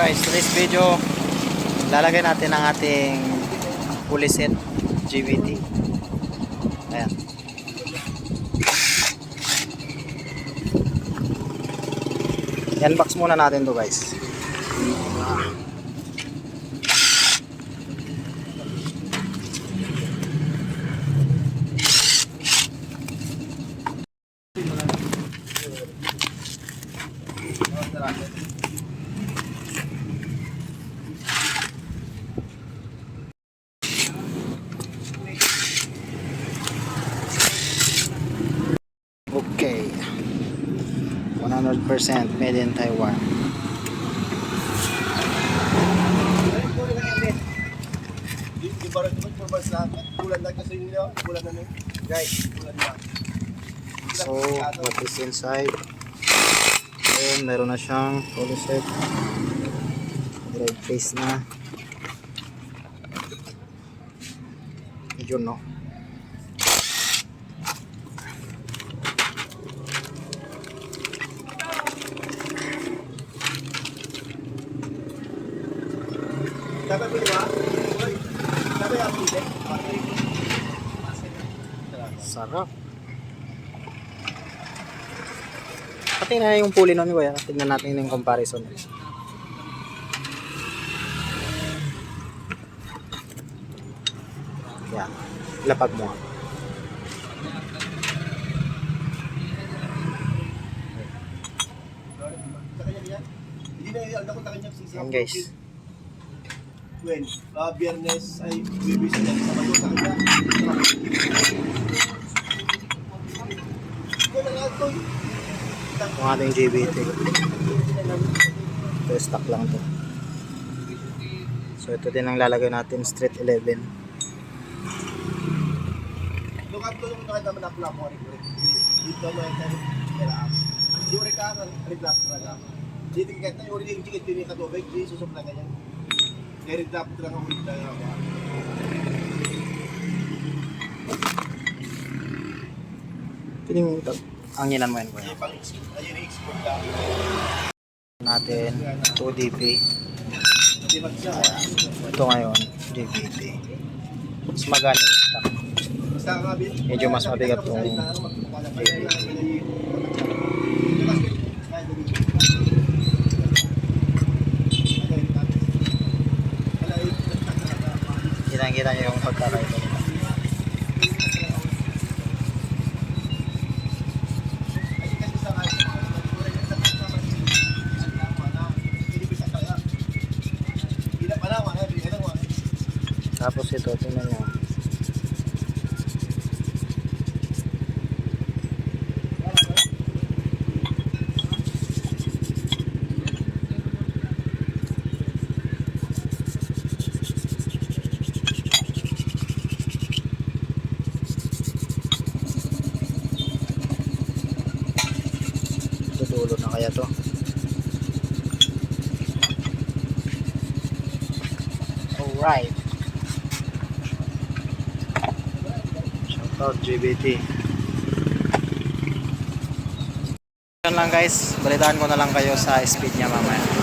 guys, today's video, lalagay natin ang ating pulley set GVT. Ayan. Yan box muna natin to guys. Okay. 100% made in Taiwan. So, what is inside? Then, meron na siyang polyset. Red face na. Yun, no? Dapat ba? Dapat pili. Sarap. Pati na yung puli nun, kuya. Tignan natin yung comparison. Yan. Lapag mo. Yan? Hindi na yung ako sa kanya sisi. Yan, guys. When? Uh, biyernes ay bibis na sa bayo sa kanya. Ito na ito. Yung ating JBT. Ito, stock lang to. So, ito din ang lalagay natin, Street 11. Nung ato yung nakita naman ako lang ako Dito mo yung tayo. Yung reka ka, reglap ka lang. Dito kahit na yung rin yung din ka tubig, di susum na ganyan. Reglap ka lang ang ulit na ako. Pwede mo ito. Anginan mo yan, kuya. Ayun yung export ka. Natin, 2DP. Di ba siya? Ito ngayon, JBT. Mas magana yung stock. Medyo mas mabigat tong Kitang-kita nyo yung pagkakaiba nila. Tapos ito, tingnan nyo. Sa dulo na kaya to. Alright. Shoutout JBT. Yan lang guys, balitaan ko na lang kayo sa speed niya mamaya.